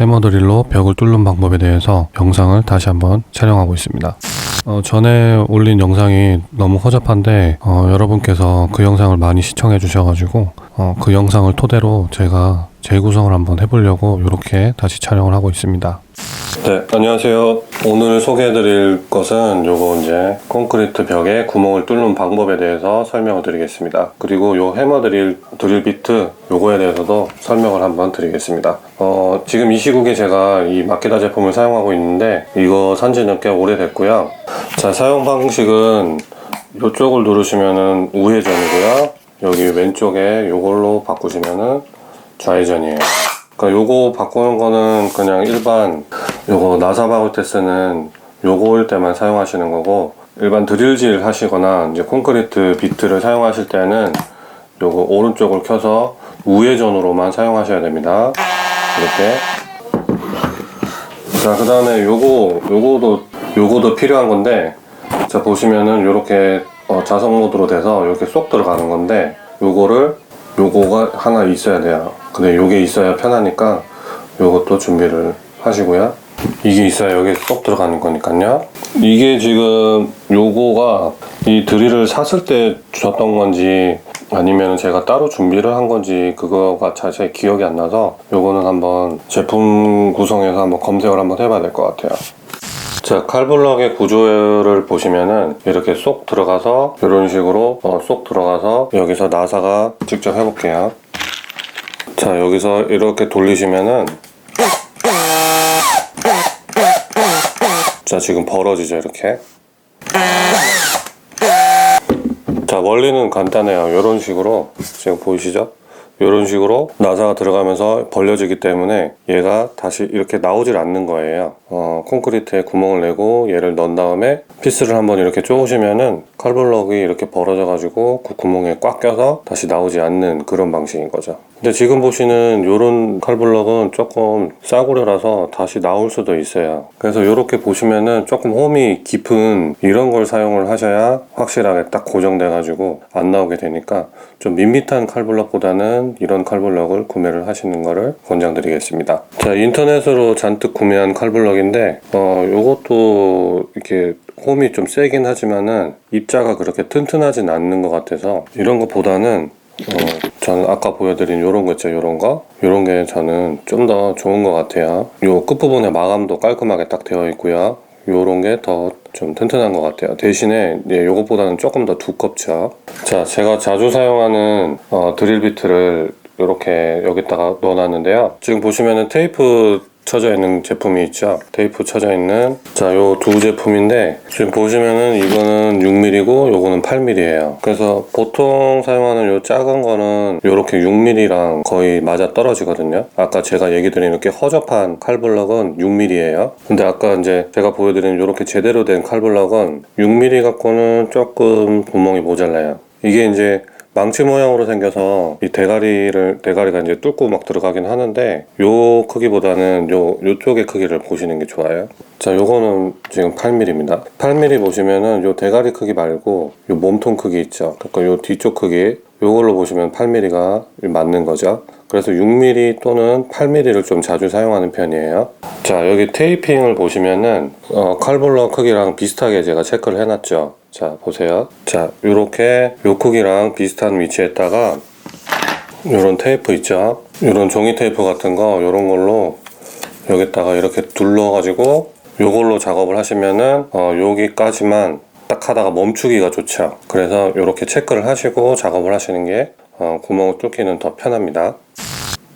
해머 드릴로 벽을 뚫는 방법에 대해서 영상을 다시 한번 촬영하고 있습니다. 어, 전에 올린 영상이 너무 허접한데 어, 여러분께서 그 영상을 많이 시청해 주셔가지고 어, 그 영상을 토대로 제가 재구성을 한번 해보려고 이렇게 다시 촬영을 하고 있습니다. 네, 안녕하세요. 오늘 소개해드릴 것은 요거 이제 콘크리트 벽에 구멍을 뚫는 방법에 대해서 설명을 드리겠습니다. 그리고 요 해머 드릴 드릴 비트 요거에 대해서도 설명을 한번 드리겠습니다. 어, 지금 이 시국에 제가 이 마케다 제품을 사용하고 있는데 이거 산지는 꽤 오래됐고요. 자, 사용 방식은 이쪽을 누르시면은 우회전이고요. 여기 왼쪽에 요걸로 바꾸시면은 좌회전이에요. 그러니까 요거 바꾸는 거는 그냥 일반 요거 나사 박을 때 쓰는 요거일 때만 사용하시는 거고 일반 드릴질 하시거나 이제 콘크리트 비트를 사용하실 때는 요거 오른쪽을 켜서 우회전으로만 사용하셔야 됩니다. 이렇게. 자, 그 다음에 요거, 요거도, 요거도 필요한 건데, 자, 보시면은 요렇게 어, 자석 모드로 돼서 이렇게 쏙 들어가는 건데, 요거를, 요거가 하나 있어야 돼요. 근데 요게 있어야 편하니까, 요것도 준비를 하시고요. 이게 있어야 여기 쏙 들어가는 거니까요. 이게 지금 요거가 이 드릴을 샀을 때 주셨던 건지 아니면 제가 따로 준비를 한 건지 그거가 자세히 기억이 안 나서 요거는 한번 제품 구성에서 한번 검색을 한번 해봐야 될 것 같아요. 자, 칼블럭의 구조를 보시면은 이렇게 쏙 들어가서 이런 식으로 어, 쏙 들어가서 여기서 나사가 직접 해볼게요. 자, 여기서 이렇게 돌리시면은 자, 지금 벌어지죠, 이렇게. 자, 원리는 간단해요. 이런 식으로 지금 보이시죠? 이런 식으로 나사가 들어가면서 벌려지기 때문에 얘가 다시 이렇게 나오질 않는 거예요. 어, 콘크리트에 구멍을 내고 얘를 넣은 다음에 피스를 한번 이렇게 쪼으시면은 칼블럭이 이렇게 벌어져 가지고 그 구멍에 꽉 껴서 다시 나오지 않는 그런 방식인 거죠. 근데 지금 보시는 이런 칼블럭은 조금 싸구려라서 다시 나올 수도 있어요. 그래서 이렇게 보시면은 조금 홈이 깊은 이런 걸 사용을 하셔야 확실하게 딱 고정돼 가지고 안 나오게 되니까 좀 밋밋한 칼블럭보다는 이런 칼블럭을 구매를 하시는 거를 권장드리겠습니다. 자, 인터넷으로 잔뜩 구매한 칼블럭인데, 어, 요것도 이렇게 홈이 좀 세긴 하지만은 입자가 그렇게 튼튼하진 않는 것 같아서 이런 것보다는 어, 저는 아까 보여드린 요런 거 있죠, 요런 거? 요런 게 저는 좀 더 좋은 것 같아요. 요 끝부분에 마감도 깔끔하게 딱 되어 있고요. 요런 게 더 좀 튼튼한 것 같아요. 대신에 예, 요것보다는 조금 더 두껍죠. 자, 제가 자주 사용하는 어, 드릴 비트를 이렇게 여기다가 넣어놨는데요. 지금 보시면은 테이프 쳐져 있는 제품이 있죠. 테이프 쳐져 있는 자, 요 두 제품인데 지금 보시면은 이거는 6mm고 요거는 8mm예요. 그래서 보통 사용하는 요 작은 거는 요렇게 6mm랑 거의 맞아 떨어지거든요. 아까 제가 얘기 드린 이렇게 허접한 칼블럭은 6mm예요. 근데 아까 이제 제가 보여드린 요렇게 제대로 된 칼블럭은 6mm 갖고는 조금 구멍이 모자라요. 이게 이제 망치 모양으로 생겨서 이 대가리를 대가리가 이제 뚫고 막 들어가긴 하는데 요 크기보다는 요 요쪽의 크기를 보시는 게 좋아요. 자, 요거는 지금 8mm입니다. 8mm 보시면은 요 대가리 크기 말고 요 몸통 크기 있죠. 그러니까 요 뒤쪽 크기 요걸로 보시면 8mm가 맞는 거죠. 그래서 6mm 또는 8mm를 좀 자주 사용하는 편이에요. 자, 여기 테이핑을 보시면은 어, 칼블럭 크기랑 비슷하게 제가 체크를 해놨죠. 자, 보세요. 자, 요렇게 요 크기랑 비슷한 위치에다가 요런 테이프 있죠. 요런 종이 테이프 같은 거 요런 걸로 여기다가 이렇게 둘러 가지고 요걸로 작업을 하시면은 어, 여기까지만 딱 하다가 멈추기가 좋죠. 그래서 이렇게 체크를 하시고 작업을 하시는 게 어, 구멍을 뚫기는 더 편합니다.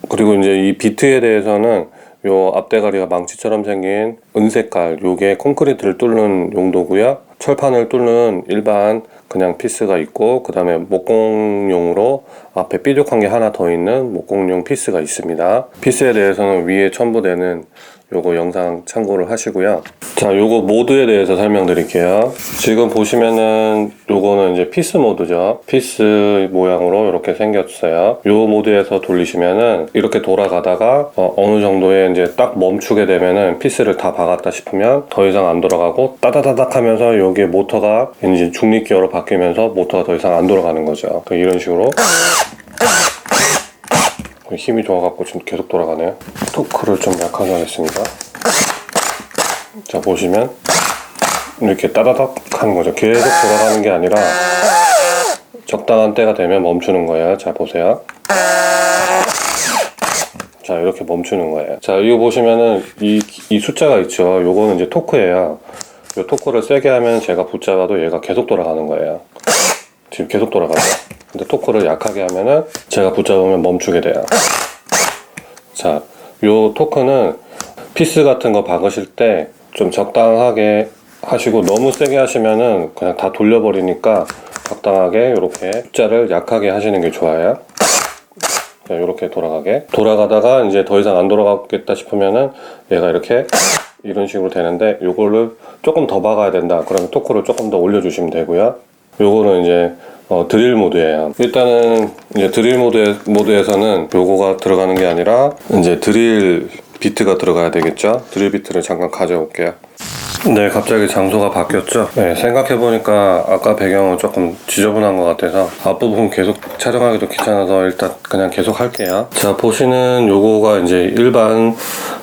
그리고 이제 이 비트에 대해서는 요 앞대가리가 망치처럼 생긴 은색깔 요게 콘크리트를 뚫는 용도고요. 철판을 뚫는 일반 그냥 피스가 있고 그 다음에 목공용으로 앞에 삐죽한 게 하나 더 있는 목공용 피스가 있습니다. 피스에 대해서는 위에 첨부되는 요거 영상 참고를 하시고요. 자, 요거 모드에 대해서 설명드릴게요. 지금 보시면은 요거는 이제 피스 모드죠. 피스 모양으로 이렇게 생겼어요. 요 모드에서 돌리시면은 이렇게 돌아가다가 어, 느 정도에 이제 딱 멈추게 되면은 피스를 다 박았다 싶으면 더 이상 안 돌아가고 따다다닥 하면서 여기에 모터가 이제 중립기어로 바뀌면서 모터가 더 이상 안 돌아가는 거죠. 그 이런 식으로 힘이 좋아갖고 지금 계속 돌아가네요. 토크를 좀 약하게 하겠습니다. 자 보시면 이렇게 따다닥 하는 거죠. 계속 돌아가는 게 아니라 적당한 때가 되면 멈추는 거예요. 자 보세요. 자 이렇게 멈추는 거예요. 자 이거 보시면은 이, 이 숫자가 있죠. 요거는 이제 토크예요. 요 토크를 세게 하면 제가 붙잡아도 얘가 계속 돌아가는 거예요. 지금 계속 돌아가죠. 근데 토크를 약하게 하면은 제가 붙잡으면 멈추게 돼요. 자, 요 토크는 피스 같은 거 박으실 때 좀 적당하게 하시고 너무 세게 하시면은 그냥 다 돌려버리니까 적당하게 이렇게 숫자를 약하게 하시는 게 좋아요. 자, 이렇게 돌아가게. 돌아가다가 이제 더 이상 안 돌아가겠다 싶으면은 얘가 이렇게 이런 식으로 되는데 요거를 조금 더 박아야 된다. 그러면 토크를 조금 더 올려주시면 되고요. 요거는 이제 어, 드릴 모드예요. 일단은 이제 드릴 모드 모드에서는 요거가 들어가는 게 아니라 이제 드릴 비트가 들어가야 되겠죠. 드릴 비트를 잠깐 가져올게요. 네, 갑자기 장소가 바뀌었죠. 네, 생각해보니까 아까 배경은 조금 지저분한 것 같아서 앞부분 계속 촬영하기도 귀찮아서 일단 그냥 계속 할게요. 자, 보시는 요거가 이제 일반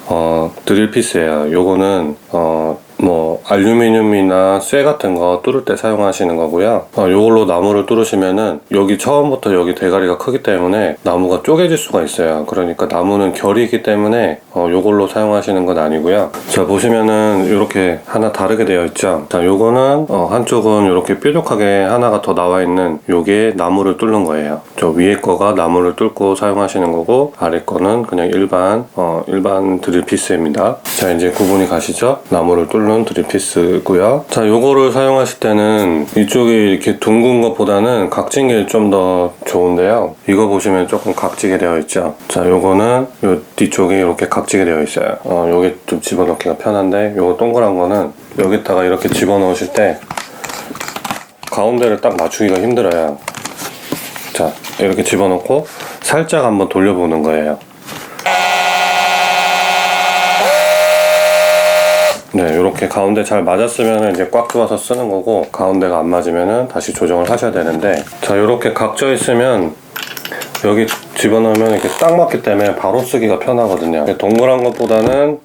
어, 드릴 피스예요. 요거는 어, 뭐 알루미늄이나 쇠 같은 거 뚫을 때 사용하시는 거고요. 어, 요걸로 나무를 뚫으시면은 여기 처음부터 여기 대가리가 크기 때문에 나무가 쪼개질 수가 있어요. 그러니까 나무는 결이 있기 때문에 어, 요걸로 사용하시는 건 아니고요. 자 보시면은 이렇게 하나 다르게 되어 있죠. 자 요거는 어, 한쪽은 이렇게 뾰족하게 하나가 더 나와 있는 요게 나무를 뚫는 거예요. 저 위에 거가 나무를 뚫고 사용하시는 거고 아래 거는 그냥 일반 어, 일반 드릴 피스입니다. 자 이제 구분이 가시죠? 나무를 뚫는 드릴 피스고요. 자 요거를 사용하실 때는 이쪽이 이렇게 둥근 것보다는 각진 게 좀 더 좋은데요. 이거 보시면 조금 각지게 되어 있죠. 자 요거는 요 뒤쪽이 이렇게 각지게 되어 있어요. 어 요게 좀 집어넣기가 편한데 요거 동그란 거는 여기다가 이렇게 집어넣으실 때 가운데를 딱 맞추기가 힘들어요. 자 이렇게 집어넣고 살짝 한번 돌려보는 거예요. 네, 이렇게 가운데 잘 맞았으면 이제 꽉 조아서 쓰는 거고 가운데가 안 맞으면 다시 조정을 하셔야 되는데 자 이렇게 각져 있으면 여기 집어넣으면 이렇게 딱 맞기 때문에 바로 쓰기가 편하거든요. 동그란 것보다는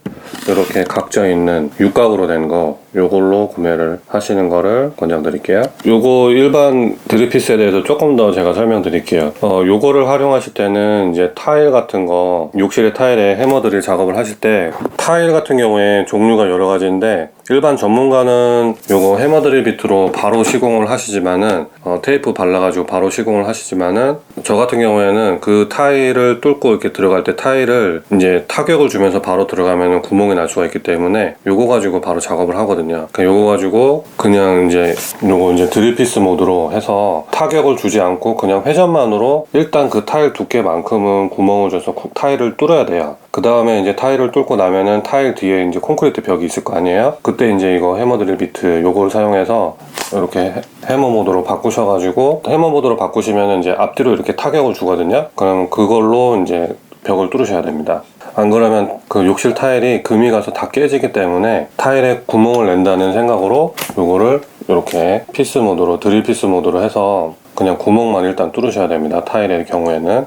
이렇게 각져 있는 육각으로 된 거 요걸로 구매를 하시는 거를 권장드릴게요. 요거 일반 드릴피스에 대해서 조금 더 제가 설명드릴게요. 어, 요거를 활용하실 때는 이제 타일 같은 거 욕실의 타일에 해머 드릴 작업을 하실 때 타일 같은 경우에 종류가 여러 가지인데 일반 전문가는 요거 해머 드릴 비트로 바로 시공을 하시지만은 어, 테이프 발라가지고 바로 시공을 하시지만은 저 같은 경우에는 그 타일을 뚫고 이렇게 들어갈 때 타일을 이제 타격을 주면서 바로 들어가면은 구멍이 날 수가 있기 때문에 요거 가지고 바로 작업을 하거든요. 그러니까 요거 가지고 그냥 이제 요거 이제 드릴피스 모드로 해서 타격을 주지 않고 그냥 회전만으로 일단 그 타일 두께만큼은 구멍을 줘서 구- 타일을 뚫어야 돼요. 그 다음에 이제 타일을 뚫고 나면은 타일 뒤에 이제 콘크리트 벽이 있을 거 아니에요? 그때 이제 이거 해머 드릴 비트 요걸 사용해서 이렇게 해- 해머 모드로 바꾸셔가지고 해머 모드로 바꾸시면 이제 앞뒤로 이렇게 타격을 주거든요. 그럼 그걸로 이제 벽을 뚫으셔야 됩니다. 안 그러면 그 욕실 타일이 금이 가서 다 깨지기 때문에 타일에 구멍을 낸다는 생각으로 요거를 이렇게 피스 모드로 드릴 피스 모드로 해서 그냥 구멍만 일단 뚫으셔야 됩니다. 타일의 경우에는.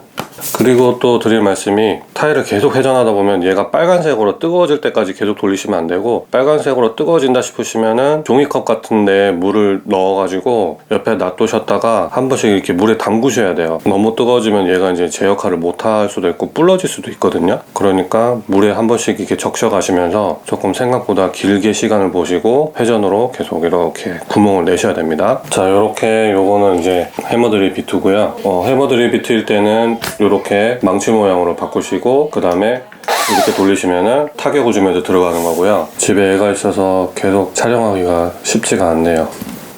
그리고 또 드릴 말씀이 타일을 계속 회전하다 보면 얘가 빨간색으로 뜨거워질 때까지 계속 돌리시면 안 되고 빨간색으로 뜨거워진다 싶으시면은 종이컵 같은데 물을 넣어가지고 옆에 놔두셨다가 한 번씩 이렇게 물에 담그셔야 돼요. 너무 뜨거워지면 얘가 이제 제 역할을 못할 수도 있고 불러질 수도 있거든요. 그러니까 물에 한 번씩 이렇게 적셔 가시면서 조금 생각보다 길게 시간을 보시고 회전으로 계속 이렇게 구멍을 내셔야 됩니다. 자, 이렇게 요거는 이제 해머드릴 비트고요. 어, 해머드릴 비트일 때는 이렇게 망치 모양으로 바꾸시고 그 다음에 이렇게 돌리시면은 타격을 주면서 들어가는 거고요. 집에 애가 있어서 계속 촬영하기가 쉽지가 않네요.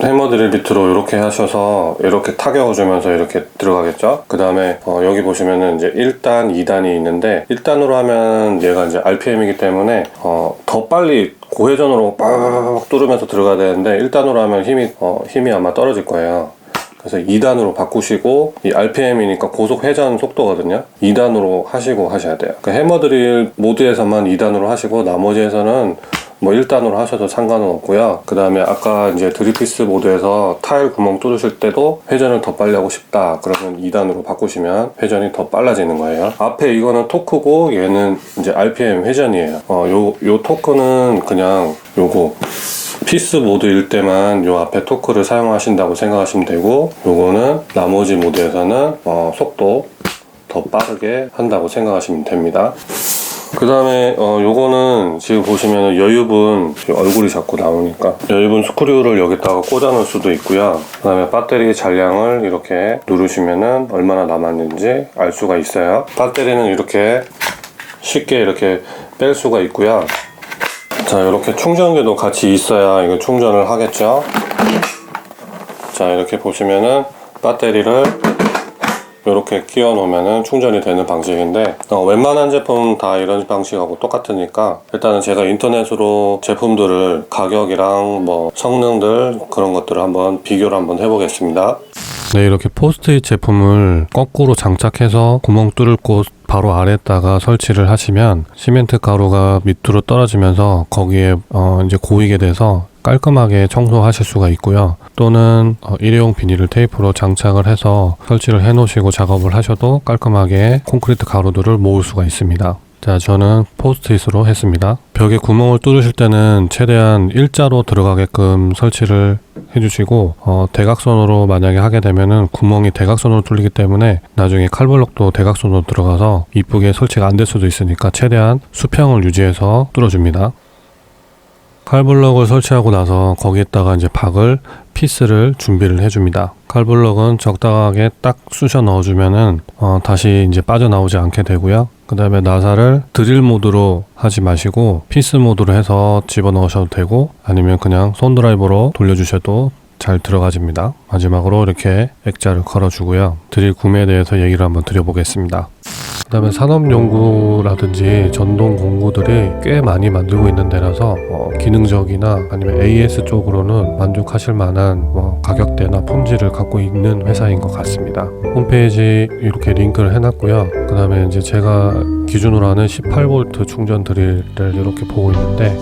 해머 드릴 비트로 이렇게 하셔서 이렇게 타격을 주면서 이렇게 들어가겠죠? 그 다음에 여기 보시면은 이제 1단, 2단이 있는데 1단으로 하면 얘가 이제 RPM이기 때문에 어, 더 빨리 고회전으로 빡 뚫으면서 들어가야 되는데 1단으로 하면 힘이 어, 힘이 아마 떨어질 거예요. 그래서 2단으로 바꾸시고 이 RPM이니까 고속 회전 속도거든요. 2단으로 하시고 하셔야 돼요. 그 해머 드릴 모드에서만 2단으로 하시고 나머지에서는 뭐 1단으로 하셔도 상관은 없고요. 그 다음에 아까 이제 드리피스 모드에서 타일 구멍 뚫으실 때도 회전을 더 빨리 하고 싶다. 그러면 2단으로 바꾸시면 회전이 더 빨라지는 거예요. 앞에 이거는 토크고 얘는 이제 RPM 회전이에요. 어, 요, 요 토크는 그냥 요거 피스 모드일 때만 요 앞에 토크를 사용하신다고 생각하시면 되고 요거는 나머지 모드에서는 어, 속도 더 빠르게 한다고 생각하시면 됩니다. 그 다음에 어 요거는 지금 보시면 여유분 얼굴이 자꾸 나오니까 여유분 스크류를 여기다가 꽂아 놓을 수도 있고요. 그 다음에 배터리 잔량을 이렇게 누르시면은 얼마나 남았는지 알 수가 있어요. 배터리는 이렇게 쉽게 이렇게 뺄 수가 있고요 자 이렇게 충전기도 같이 있어야 이거 충전을 하겠죠? 자 이렇게 보시면은 배터리를 이렇게 끼워 놓으면 충전이 되는 방식인데 어, 웬만한 제품 다 이런 방식하고 똑같으니까 일단은 제가 인터넷으로 제품들을 가격이랑 뭐 성능들 그런 것들을 한번 비교를 한번 해보겠습니다 네 이렇게 포스트잇 제품을 거꾸로 장착해서 구멍 곳 바로 아래에다가 설치를 하시면 시멘트 가루가 밑으로 떨어지면서 거기에 어 이제 고이게 돼서 깔끔하게 청소하실 수가 있고요. 또는 어, 일회용 비닐을 테이프로 장착을 해서 설치를 해 놓으시고 작업을 하셔도 깔끔하게 콘크리트 가루들을 모을 수가 있습니다. 자, 저는 포스트잇으로 했습니다. 벽에 구멍을 뚫으실 때는 최대한 일자로 들어가게끔 설치를 해주시고 어, 대각선으로 만약에 하게 되면은 구멍이 대각선으로 뚫리기 때문에 나중에 칼블럭도 대각선으로 들어가서 이쁘게 설치가 안 될 수도 있으니까 최대한 수평을 유지해서 뚫어줍니다. 칼블럭을 설치하고 나서 거기에다가 이제 박을 피스를 준비를 해줍니다. 칼블럭은 적당하게 딱 쑤셔 넣어주면은 어, 다시 이제 빠져나오지 않게 되고요. 그 다음에 나사를 드릴 모드로 하지 마시고 피스 모드로 해서 집어 넣으셔도 되고 아니면 그냥 손 드라이버로 돌려주셔도 잘 들어가집니다. 마지막으로 이렇게 액자를 걸어주고요. 드릴 구매에 대해서 얘기를 한번 드려보겠습니다. 그 다음에 산업연구라든지 전동 공구들이 꽤 많이 만들고 있는 데라서 어, 기능적이나 아니면 AS 쪽으로는 만족하실 만한 뭐 가격대나 품질을 갖고 있는 회사인 것 같습니다. 홈페이지 이렇게 링크를 해놨고요. 그 다음에 이제 제가 기준으로 하는 18V 충전 드릴을 이렇게 보고 있는데